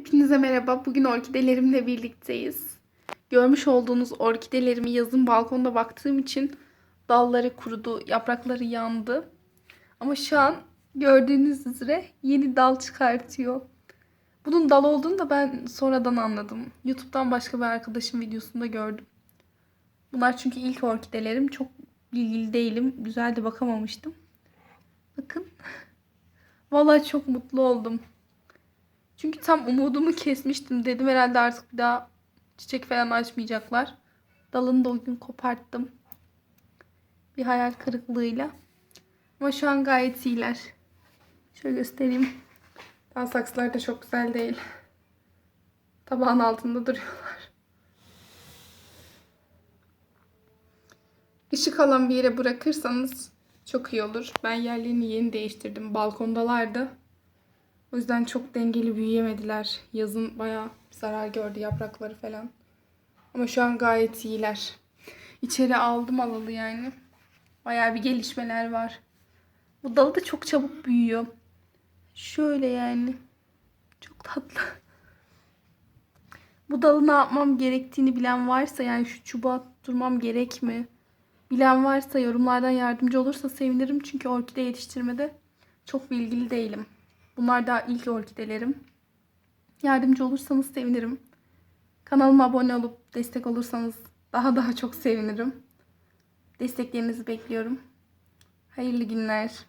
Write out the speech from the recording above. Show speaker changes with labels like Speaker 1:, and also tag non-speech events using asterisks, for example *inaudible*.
Speaker 1: Hepinize merhaba. Bugün orkidelerimle birlikteyiz. Görmüş olduğunuz orkidelerimi yazın balkonda baktığım için dalları kurudu, yaprakları yandı. Ama şu an gördüğünüz üzere yeni dal çıkartıyor. Bunun dal olduğunu da ben sonradan anladım. YouTube'dan başka bir arkadaşım videosunda gördüm. Bunlar çünkü ilk orkidelerim. Çok bilgili değilim. Güzel de bakamamıştım. Bakın. *laughs* Vallahi çok mutlu oldum. Çünkü tam umudumu kesmiştim. Dedim herhalde artık bir daha çiçek falan açmayacaklar. Dalını da o gün koparttım. Bir hayal kırıklığıyla. Ama şu an gayet iyiler. Şöyle göstereyim. Daha saksılar da çok güzel değil. Tabağın altında duruyorlar. Işık alan bir yere bırakırsanız çok iyi olur. Ben yerlerini yeni değiştirdim. Balkondalardı. O yüzden çok dengeli büyüyemediler. Yazın bayağı zarar gördü yaprakları falan. Ama şu an gayet iyiler. İçeri aldım alalı yani. Bayağı bir gelişmeler var. Bu dalı da çok çabuk büyüyor. Şöyle yani. Çok tatlı. Bu dalı ne yapmam gerektiğini bilen varsa yani şu çubuğa durmam gerek mi? Bilen varsa yorumlardan yardımcı olursa sevinirim. Çünkü orkide yetiştirmede çok bilgili değilim. Bunlar daha ilk orkidelerim. Yardımcı olursanız sevinirim. Kanalıma abone olup destek olursanız daha daha çok sevinirim. Desteklerinizi bekliyorum. Hayırlı günler.